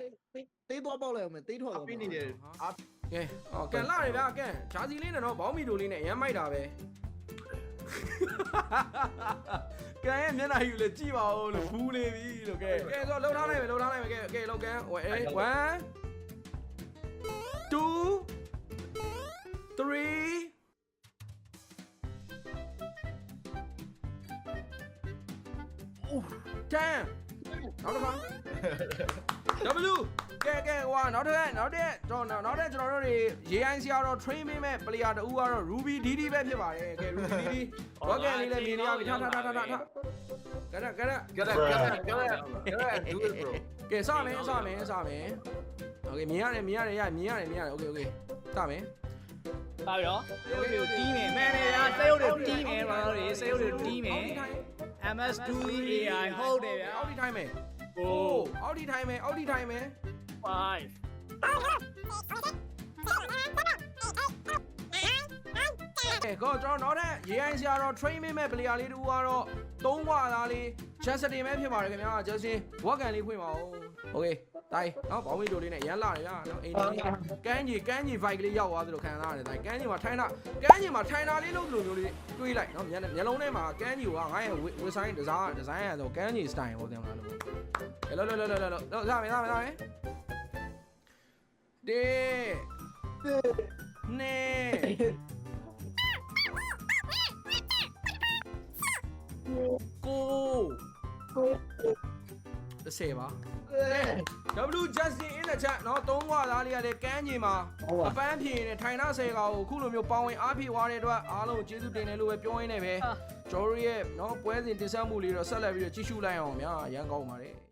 လေးတေးသွားပေါက်လိုက်အောင်မယ်တေးထွက်အတော့ပိနေတယ်အကဲဟောကန်လာတယ်ဗျာကန်ဂျာစီလေးနဲ့တော့ဘောင်းမီတိုလေးနဲ့အရမ်းမိုက်တာပဲကန်ရဲ့မျက်နှာယူလေကြည့်ပါဦးလို့ဘူးနေပြီလို့ကဲကဲဆိုလှုပ်ထားလိုက်မယ်လှုပ်ထားလိုက်မယ်ကဲကဲလှုပ်ကန်ဝဲ1 2 3 10နောက်တစ်ခါ W ကဲကဲဟိုကနောက်တစ်ခါနောက်တစ်ကျွန်တော်နောက်တစ်ကျွန်တော်တို့တွေရေအိုင်းစီကတော့ train ပေးမဲ့ player တူကတော့ Ruby DD ပဲဖြစ်ပါတယ်ကဲ Ruby DD ဘောကန်လေးလည်းမြင်နေရပြီထားထားထားထားထားကဲကဲကဲ get it get it get it get it do it bro ကဲစမယ်စမယ်စမယ်โอเคမြင်ရတယ်မြင်ရတယ်ရမြင်ရတယ်မြင်ရတယ်โอเคโอเคစမယ် ပါပြီနော်စေရုပ်တွေကိုတီးမယ်မှန်တယ်ဗျာစေရုပ်တွေကိုတီးမယ်ဘာလို့လဲစေရုပ်တွေကိုတီးမယ် MS2 AI ဟုတ်တယ်ဗျာ အောက်ဒီထိုင်းမယ် Four. Audi time. Audi time. Five. Okay, go, John. Okay. 一按下，然后 train me, me, 不离啊，里头啊，然后动画哪里？Justin ပဲဖြစ်ပါတယ်ခင်ဗျာ Justin ဝက်ကန်လေးဖွင့်ပါဦး Okay တိုင်းနော်ဘောင်းမီလိုလေးနဲ့ရမ်းလာတယ်ဗျာနော်အိမ်လေးကန်းကြီးကန်းကြီး vibe လေးရောက်သွားသလိုခံစားရတယ်တိုင်းကန်းကြီးမှာထိုင်းတာကန်းကြီးမှာထိုင်းတာလေးလို့လိုမျိုးလေးတွေးလိုက်နော်မျက်မျက်လုံးထဲမှာကန်းကြီးကငါ့ရဲ့ design design design ရဆိုကန်းကြီး style ပေါ့တင်မလားလို့အဲ့လောလောလောလောလောလောရမယ်ရမယ်ရမယ်တေနေကို တစ်ဆယ်ပါ W Justin in the chat เนาะသုံးခွာသားလေးကလည်းကန်းကြီးမှာအပန်းဖြေနေထိုင်နှဆယ်ကောင်ကိုခုလိုမျိုးပေါင်းဝင်အားဖြည့်သွားတဲ့အတွက်အားလုံးကျေးဇူးတင်တယ်လို့ပဲပြောရင်းနဲ့ပဲကျော်ရီရဲ့เนาะပွဲစဉ်တင်ဆက်မှုလေးတော့ဆက်လက်ပြီးတော့ကြည့်ရှုလိုက်အောင်ဗျာရန်ကောင်းပါတယ်